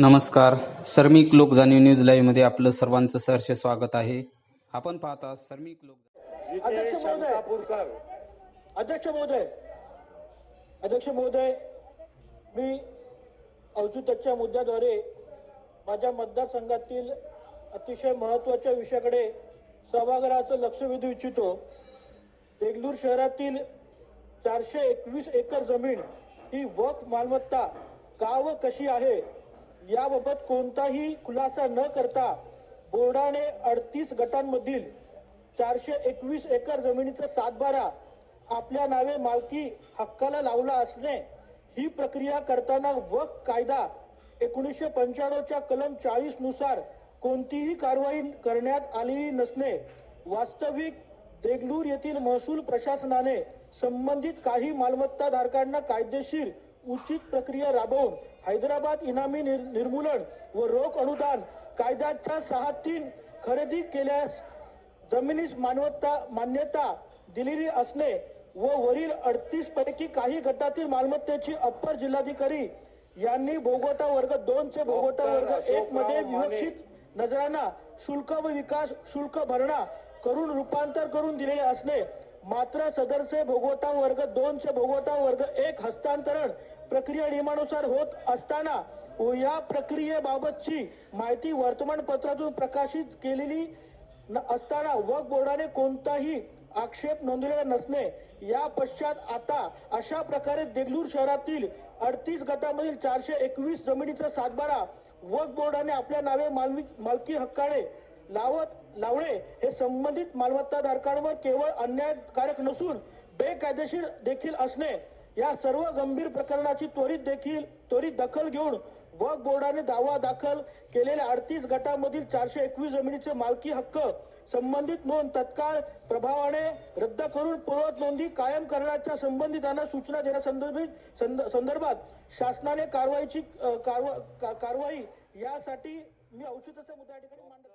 नमस्कार. सर्मिक लोक जाणीव न्यूज लाईव्हमध्ये आपलं सर्वांचं सहर्ष स्वागत आहे. आपण पाहता सर्मिक लोक अध्यक्ष महोदय. अध्यक्ष महोदय. अध्यक्ष महोदय मी औचित्याच्या मुद्द्याद्वारे माझ्या मतदारसंघातील अतिशय महत्त्वाच्या विषयाकडे सभागृहाचं लक्ष वेधू इच्छितो. देगलूर शहरातील चारशे एकवीस एकर जमीन ही वक्फ मालमत्ता का व कशी आहे? याबाबत कोणताही खुलासा न करता बोर्डाने अडतीस गटांमधील चारशे एकवीस एकर जमिनीचा सातबारा आपल्या नावे मालकी हक्काला लावला असणे ही प्रक्रिया करताना वक कायदा एकोणीसशे पंच्याण्णवच्या कलम चाळीसनुसार कोणतीही कारवाई करण्यात आलेली नसणे. वास्तविक देगलूर येथील महसूल प्रशासनाने संबंधित काही मालमत्ता धारकांना कायदेशीर उचित प्रक्रिया राबवून हैदराबाद इनामी निर- निर्मूलन व रोख अनुदान कायद्याच्या सहा तीन खरेदी केल्यास जमिनीस मानवता मान्यता दिलेली असणे व वरील अडतीस पैकी काही गटातील मालमत्तेची अप्पर जिल्हाधिकारी यांनी भोगवटा वर्ग दोन चे भोगवटा वर्ग एक मध्ये विवक्षित नजराना शुल्क व विकास शुल्क भरणा करून रूपांतर करून दिलेले असणे मात्र सदरचे भोगवटा वर्ग दोनचे भोगवटा वर्ग एक हस्तांतरण प्रक्रिया नियमानुसार होत असताना या प्रक्रियेबाबतची माहिती वर्तमानपत्रातून प्रकाशित केलेली न असताना वक बोर्डाने कोणताही आक्षेप नोंदलेला नसणे या पश्चात आता अशा प्रकारे देगलूर शहरातील अडतीस गटामधील चारशे एकवीस जमिनीचा सातबारा वक बोर्डाने आपल्या नावे मालवी मालकी हक्काने लावत लावणे हे संबंधित मालमत्ता धारकांवर केवळ अन्यायकारक नसून बेकायदेशीर देखील असणे. या सर्व गंभीर प्रकरणाची त्वरित देखील त्वरित दखल घेऊन वक्फ बोर्डाने दावा दाखल केलेल्या अडतीस गटामधील चारशे एकवीस जमिनीचे मालकी हक्क संबंधित नोंद तत्काळ प्रभावाने रद्द करून पूर्व नोंदी कायम करण्याच्या संबंधितांना सूचना देण्यासंदर्भित संदर्भात शासनाने कारवाईची कारवा- का- कारवाई यासाठी मी औषधाचा मुद्दा या ठिकाणी मांडत